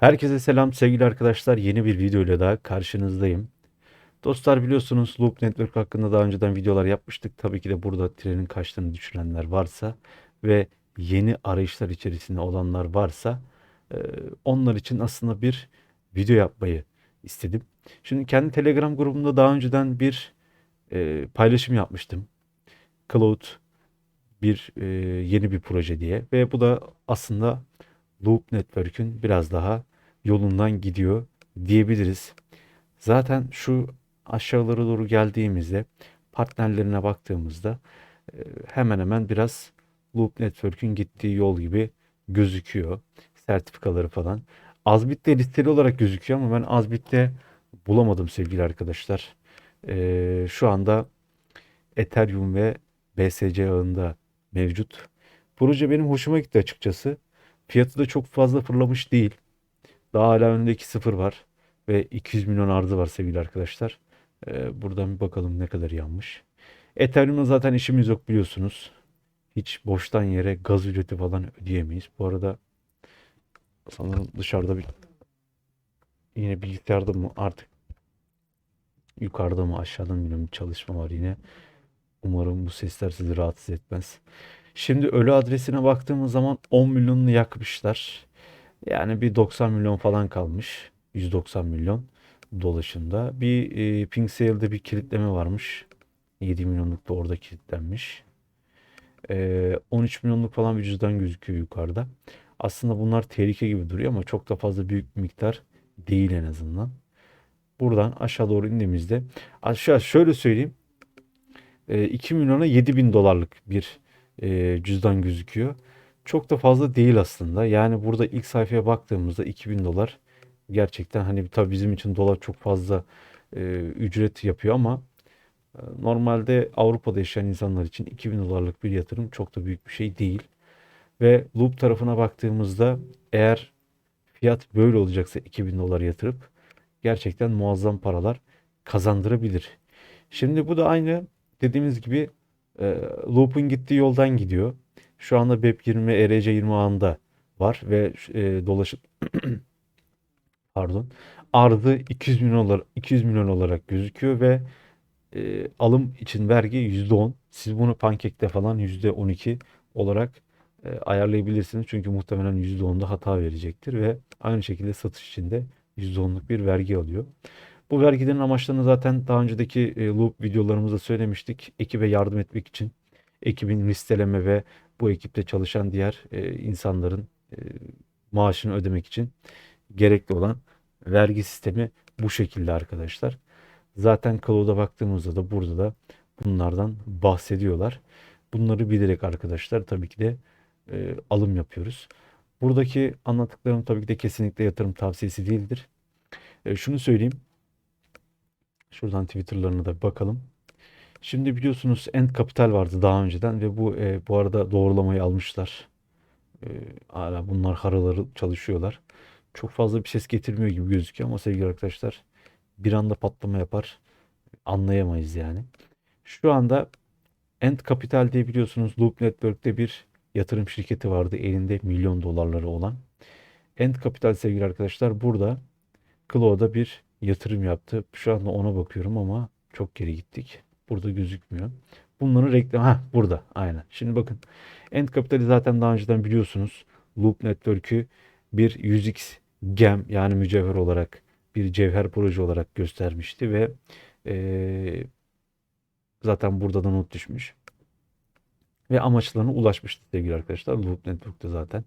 Herkese selam sevgili arkadaşlar. Yeni bir video ile daha karşınızdayım. Dostlar biliyorsunuz Loop Network hakkında daha önceden videolar yapmıştık. Tabii ki de burada trenin kaçtığını düşünenler varsa ve yeni arayışlar içerisinde olanlar varsa e, onlar için aslında bir video yapmayı istedim. Şimdi kendi Telegram grubumda daha önceden bir e, paylaşım yapmıştım. Cloud bir e, yeni bir proje diye ve bu da aslında Loop Network'ün biraz daha yolundan gidiyor diyebiliriz. Zaten şu aşağılara doğru geldiğimizde partnerlerine baktığımızda e, hemen hemen biraz Loop Network'ün gittiği yol gibi gözüküyor. Sertifikaları falan. Azbit'te listeli olarak gözüküyor ama ben Azbit'te bulamadım sevgili arkadaşlar. E, şu anda Ethereum ve BSC ağında mevcut. Proje benim hoşuma gitti açıkçası. Fiyatı da çok fazla fırlamış değil. Daha hala önünde sıfır var. Ve 200 milyon arzı var sevgili arkadaşlar. Ee, buradan bir bakalım ne kadar yanmış. Ethereum'da zaten işimiz yok biliyorsunuz. Hiç boştan yere gaz ücreti falan ödeyemeyiz. Bu arada sanırım dışarıda bir yine bilgisayarda mı artık yukarıda mı aşağıda mı bilmiyorum çalışma var yine. Umarım bu sesler sizi rahatsız etmez. Şimdi ölü adresine baktığımız zaman 10 milyonunu yakmışlar. Yani bir 90 milyon falan kalmış. 190 milyon dolaşımda. Bir e, Pink Sale'de bir kilitleme varmış. 7 milyonluk da orada kilitlenmiş. E, 13 milyonluk falan bir cüzdan gözüküyor yukarıda. Aslında bunlar tehlike gibi duruyor ama çok da fazla büyük bir miktar değil en azından. Buradan aşağı doğru indiğimizde aşağı şöyle söyleyeyim. E, 2 milyona 7 bin dolarlık bir e, cüzdan gözüküyor. Çok da fazla değil aslında. Yani burada ilk sayfaya baktığımızda 2000 dolar gerçekten hani tabii bizim için dolar çok fazla e, ücret yapıyor ama e, normalde Avrupa'da yaşayan insanlar için 2000 dolarlık bir yatırım çok da büyük bir şey değil. Ve Loop tarafına baktığımızda eğer fiyat böyle olacaksa 2000 dolar yatırıp gerçekten muazzam paralar kazandırabilir. Şimdi bu da aynı dediğimiz gibi e, Loop'un gittiği yoldan gidiyor. Şu anda BEP20 ve ERC20 ağında var ve e, dolaşıp pardon arzı 200 milyon olarak 200 milyon olarak gözüküyor ve e, alım için vergi %10. Siz bunu Pancake'de falan %12 olarak e, ayarlayabilirsiniz. Çünkü muhtemelen %10'da hata verecektir ve aynı şekilde satış için de %10'luk bir vergi alıyor. Bu vergilerin amaçlarını zaten daha önceki e, loop videolarımızda söylemiştik. Ekibe yardım etmek için ekibin listeleme ve bu ekipte çalışan diğer e, insanların e, maaşını ödemek için gerekli olan vergi sistemi bu şekilde arkadaşlar. Zaten Cloud'a baktığımızda da burada da bunlardan bahsediyorlar. Bunları bilerek arkadaşlar tabii ki de e, alım yapıyoruz. Buradaki anlattıklarım tabii ki de kesinlikle yatırım tavsiyesi değildir. E, şunu söyleyeyim. Şuradan Twitter'larına da bakalım. Şimdi biliyorsunuz End Capital vardı daha önceden ve bu e, bu arada doğrulamayı almışlar. E, hala bunlar haraları çalışıyorlar. Çok fazla bir ses getirmiyor gibi gözüküyor ama sevgili arkadaşlar bir anda patlama yapar. Anlayamayız yani. Şu anda End Capital diye biliyorsunuz Loop Network'te bir yatırım şirketi vardı elinde milyon dolarları olan. End Capital sevgili arkadaşlar burada Cloud'a bir yatırım yaptı. Şu anda ona bakıyorum ama çok geri gittik. Burada gözükmüyor. Bunların reklam ha burada aynen. Şimdi bakın End Capital'i zaten daha önceden biliyorsunuz. Loop Network'ü bir 100x gem yani mücevher olarak bir cevher proje olarak göstermişti ve e, zaten burada da not düşmüş. Ve amaçlarına ulaşmıştı sevgili arkadaşlar. Loop Network'te zaten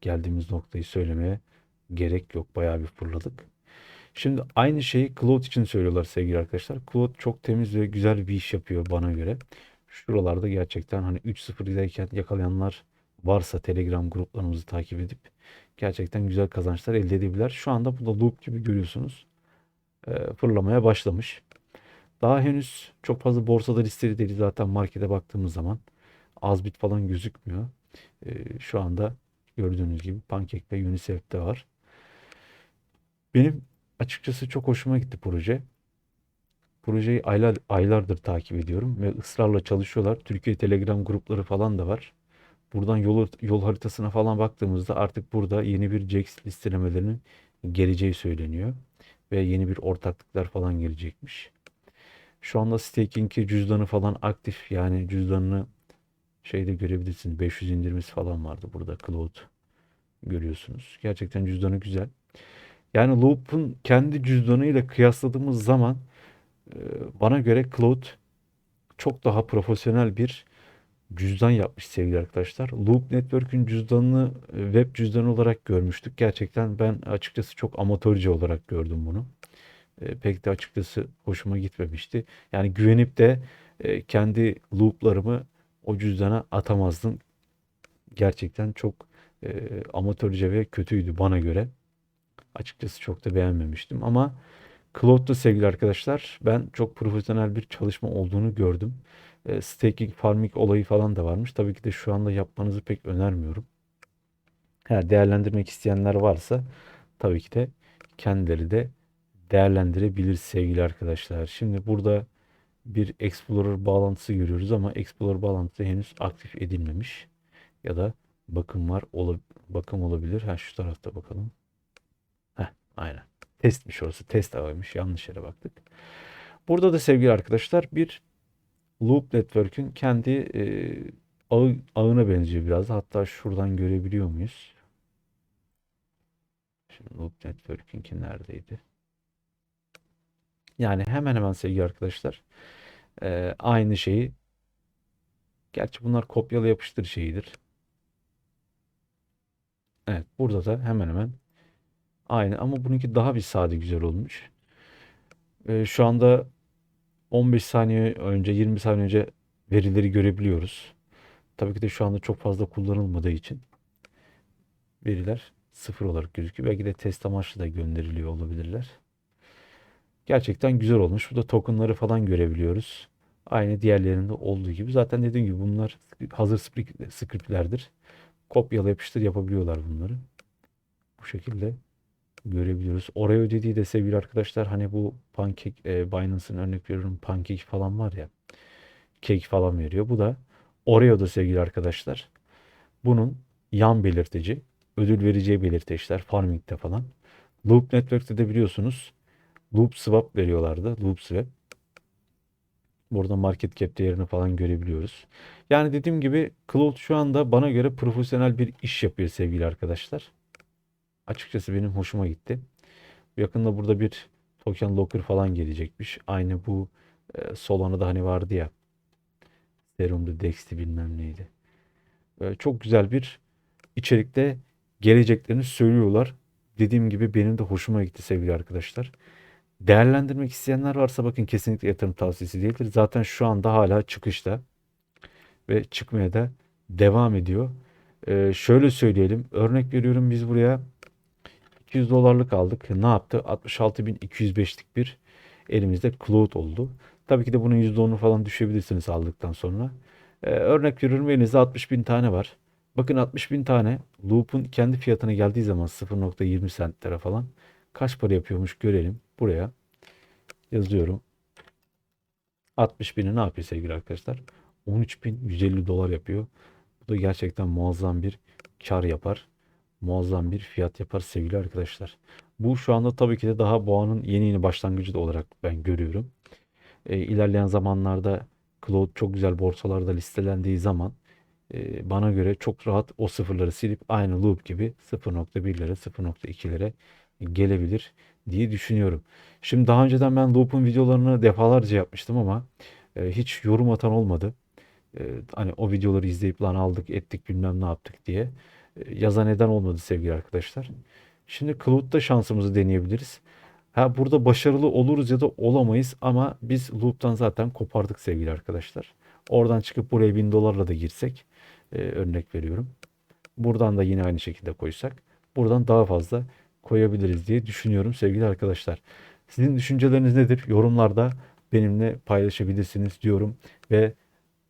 geldiğimiz noktayı söylemeye gerek yok. Bayağı bir fırladık. Şimdi aynı şeyi Cloud için söylüyorlar sevgili arkadaşlar. Cloud çok temiz ve güzel bir iş yapıyor bana göre. Şuralarda gerçekten hani 3.0'dayken yakalayanlar varsa Telegram gruplarımızı takip edip gerçekten güzel kazançlar elde edebilirler. Şu anda bu da loop gibi görüyorsunuz. E, fırlamaya başlamış. Daha henüz çok fazla borsada listeli değil. Zaten markete baktığımız zaman az bit falan gözükmüyor. E, şu anda gördüğünüz gibi Pancake ve UNICEF'te var. Benim açıkçası çok hoşuma gitti proje. Projeyi aylar, aylardır takip ediyorum ve ısrarla çalışıyorlar. Türkiye Telegram grupları falan da var. Buradan yol, yol haritasına falan baktığımızda artık burada yeni bir JAX listelemelerini geleceği söyleniyor. Ve yeni bir ortaklıklar falan gelecekmiş. Şu anda Staking'i cüzdanı falan aktif. Yani cüzdanını şeyde görebilirsiniz. 500 indirmesi falan vardı burada Cloud görüyorsunuz. Gerçekten cüzdanı güzel. Yani Loop'un kendi cüzdanıyla kıyasladığımız zaman e, bana göre Cloud çok daha profesyonel bir cüzdan yapmış sevgili arkadaşlar. Loop Network'ün cüzdanını e, web cüzdanı olarak görmüştük. Gerçekten ben açıkçası çok amatörce olarak gördüm bunu. E, pek de açıkçası hoşuma gitmemişti. Yani güvenip de kendi loop'larımı o cüzdana atamazdım. Gerçekten çok amatörce ve kötüydü bana göre. Açıkçası çok da beğenmemiştim ama Cloud'da sevgili arkadaşlar ben çok profesyonel bir çalışma olduğunu gördüm. E, staking, farming olayı falan da varmış. Tabii ki de şu anda yapmanızı pek önermiyorum. Ha, değerlendirmek isteyenler varsa tabii ki de kendileri de değerlendirebilir sevgili arkadaşlar. Şimdi burada bir Explorer bağlantısı görüyoruz ama Explorer bağlantısı henüz aktif edilmemiş. Ya da bakım var, ola, bakım olabilir. Ha şu tarafta bakalım. Aynen. Testmiş orası. Test ağıymış. Yanlış yere baktık. Burada da sevgili arkadaşlar bir Loop Network'ün kendi e, ağı, ağına benziyor biraz. Hatta şuradan görebiliyor muyuz? Şimdi Loop Network'ünki neredeydi? Yani hemen hemen sevgili arkadaşlar e, aynı şeyi gerçi bunlar kopyala yapıştır şeyidir. Evet burada da hemen hemen aynı ama bununki daha bir sade güzel olmuş. E, şu anda 15 saniye önce 20 saniye önce verileri görebiliyoruz. Tabii ki de şu anda çok fazla kullanılmadığı için veriler sıfır olarak gözüküyor. Belki de test amaçlı da gönderiliyor olabilirler. Gerçekten güzel olmuş. Burada tokenları falan görebiliyoruz. Aynı diğerlerinde olduğu gibi. Zaten dediğim gibi bunlar hazır scriptlerdir. Kopyala yapıştır yapabiliyorlar bunları. Bu şekilde görebiliyoruz. Oraya ödediği de sevgili arkadaşlar hani bu pancake e, Binance'ın örnek veriyorum pancake falan var ya cake falan veriyor. Bu da Oreo'da sevgili arkadaşlar. Bunun yan belirtici, ödül vereceği belirteçler farming'de falan. Loop Network'te de biliyorsunuz Loop Swap veriyorlardı. Loop Swap. Burada market cap değerini falan görebiliyoruz. Yani dediğim gibi Cloud şu anda bana göre profesyonel bir iş yapıyor sevgili arkadaşlar. Açıkçası benim hoşuma gitti. Yakında burada bir token locker falan gelecekmiş. Aynı bu e, Solana'da hani vardı ya. Serum'da Dex'ti bilmem neydi. E, çok güzel bir içerikte geleceklerini söylüyorlar. Dediğim gibi benim de hoşuma gitti sevgili arkadaşlar. Değerlendirmek isteyenler varsa bakın kesinlikle yatırım tavsiyesi değildir. Zaten şu anda hala çıkışta ve çıkmaya da devam ediyor. Ee, şöyle söyleyelim. Örnek veriyorum biz buraya 200 dolarlık aldık. Ne yaptı? 66.205'lik bir elimizde cloud oldu. Tabii ki de bunun %10'u falan düşebilirsiniz aldıktan sonra. Ee, örnek veriyorum elinizde 60.000 tane var. Bakın 60.000 tane loop'un kendi fiyatına geldiği zaman 0.20 centlere falan kaç para yapıyormuş görelim. Buraya yazıyorum. 60 bini ne yapıyor sevgili arkadaşlar? 13.150 dolar yapıyor. Bu da gerçekten muazzam bir kar yapar. Muazzam bir fiyat yapar sevgili arkadaşlar. Bu şu anda tabii ki de daha boğanın yeni yeni başlangıcı da olarak ben görüyorum. E, ilerleyen zamanlarda Cloud çok güzel borsalarda listelendiği zaman e, bana göre çok rahat o sıfırları silip aynı loop gibi 0.1'lere 0.2'lere gelebilir diye düşünüyorum. Şimdi daha önceden ben Loop'un videolarını defalarca yapmıştım ama e, hiç yorum atan olmadı. E, hani o videoları izleyip lan aldık ettik bilmem ne yaptık diye yazan neden olmadı sevgili arkadaşlar. Şimdi Cloud'da şansımızı deneyebiliriz. Ha burada başarılı oluruz ya da olamayız ama biz Loop'tan zaten kopardık sevgili arkadaşlar. Oradan çıkıp buraya 1000 dolarla da girsek e, örnek veriyorum. Buradan da yine aynı şekilde koysak buradan daha fazla koyabiliriz diye düşünüyorum sevgili arkadaşlar. Sizin düşünceleriniz nedir? Yorumlarda benimle paylaşabilirsiniz diyorum ve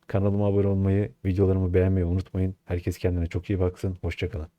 kanalıma abone olmayı, videolarımı beğenmeyi unutmayın. Herkes kendine çok iyi baksın. Hoşçakalın.